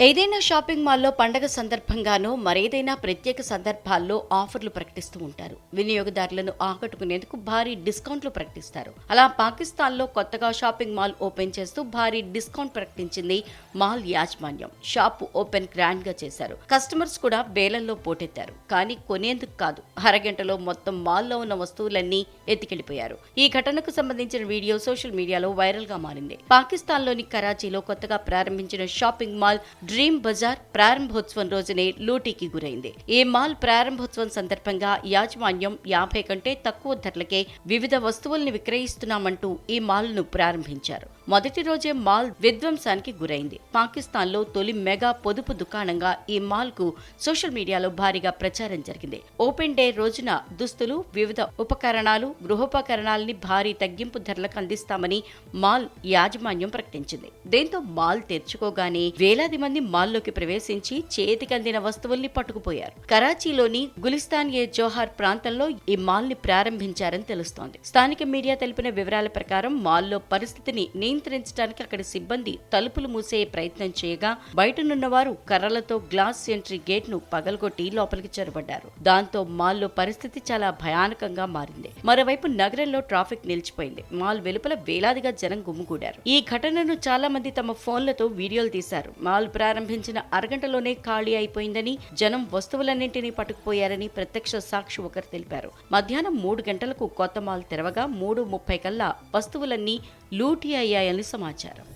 ఏదైనా షాపింగ్ మాల్లో పండగ సందర్భంగానో మరేదైనా ప్రత్యేక సందర్భాల్లో ఆఫర్లు ప్రకటిస్తూ ఉంటారు. వినియోగదారులను ఆకట్టుకునేందుకు భారీ డిస్కౌంట్లు ప్రకటిస్తారు. అలా పాకిస్తాన్లో కొత్తగా షాపింగ్ మాల్ ఓపెన్ చేస్తూ భారీ డిస్కౌంట్ ప్రకటించింది మాల్ యాజమాన్యం. షాపు ఓపెన్ గ్రాండ్గా చేశారు. కస్టమర్స్ కూడా బేలల్లో పోటెత్తారు. కానీ కొనేందుకు కాదు. అరగంటలో మొత్తం మాల్లో ఉన్న వస్తువులన్నీ ఎత్తికెళ్ళిపోయారు ఈ ఘటనకు సంబంధించిన వీడియో సోషల్ మీడియాలో వైరల్గా మారింది. పాకిస్తాన్లోని కరాచీలో కొత్తగా ప్రారంభించిన షాపింగ్ మాల్ డ్రీమ్ బజార్ ప్రారంభోత్సవం రోజునే లూటీకి గురైంది. ఈ మాల్ ప్రారంభోత్సవం సందర్భంగా యాజమాన్యం యాభై కంటే తక్కువ ధరలకే వివిధ వస్తువుల్ని విక్రయిస్తున్నామంటూ ఈ మాల్ను ప్రారంభించారు. మొదటి రోజే మాల్ విధ్వంసానికి గురైంది. పాకిస్తాన్లో తొలి మెగా పొదుపు దుకాణంగా ఈ మాల్కు సోషల్ మీడియాలో భారీగా ప్రచారం జరిగింది. ఓపెన్ డే రోజున దుస్తులు వివిధ ఉపకరణాలు గృహోపకరణాలని భారీ తగ్గింపు ధరలకు అందిస్తామని మాల్ యాజమాన్యం ప్రకటించింది. దీంతో మాల్ తెరుచుకోగానే వేలాది మంది మాల్లోకి ప్రవేశించి చేతికందిన వస్తువుల్ని పట్టుకుపోయారు. కరాచీలోని గులిస్తాన్ ఏ జోహార్ ప్రాంతంలో ఈ మాల్ని ప్రారంభించారని తెలుస్తోంది. స్థానిక మీడియా తెలిపిన వివరాల ప్రకారం మాల్లో పరిస్థితిని నియంత్రించడానికి అక్కడి సిబ్బంది తలుపులు మూసే ప్రయత్నం చేయగా బయటనున్నవారు కర్రలతో గ్లాస్ ఎంట్రీ గేట్ను పగలగొట్టి లోపలికి చొరబడ్డారు. దాంతో మాల్లో పరిస్థితి చాలా భయానకంగా మారింది. మరోవైపు నగరంలో ట్రాఫిక్ నిలిచిపోయింది. మాల్ వెలుపల వేలాదిగా జనం గుమ్ముగూడారు ఈ ఘటనను చాలా మంది తమ ఫోన్లతో వీడియోలు తీశారు. మాల్ ప్రారంభించిన అరగంటలోనే ఖాళీ అయిపోయిందని జనం వస్తువులన్నింటినీ పట్టుకుపోయారని ప్రత్యక్ష సాక్షి ఒకరు తెలిపారు. మధ్యాహ్నం మూడు గంటలకు కొత్త మాల్ తెరవగా మూడు ముప్పై కల్లా వస్తువులన్నీ లూటీ అయ్యాయని సమాచారం.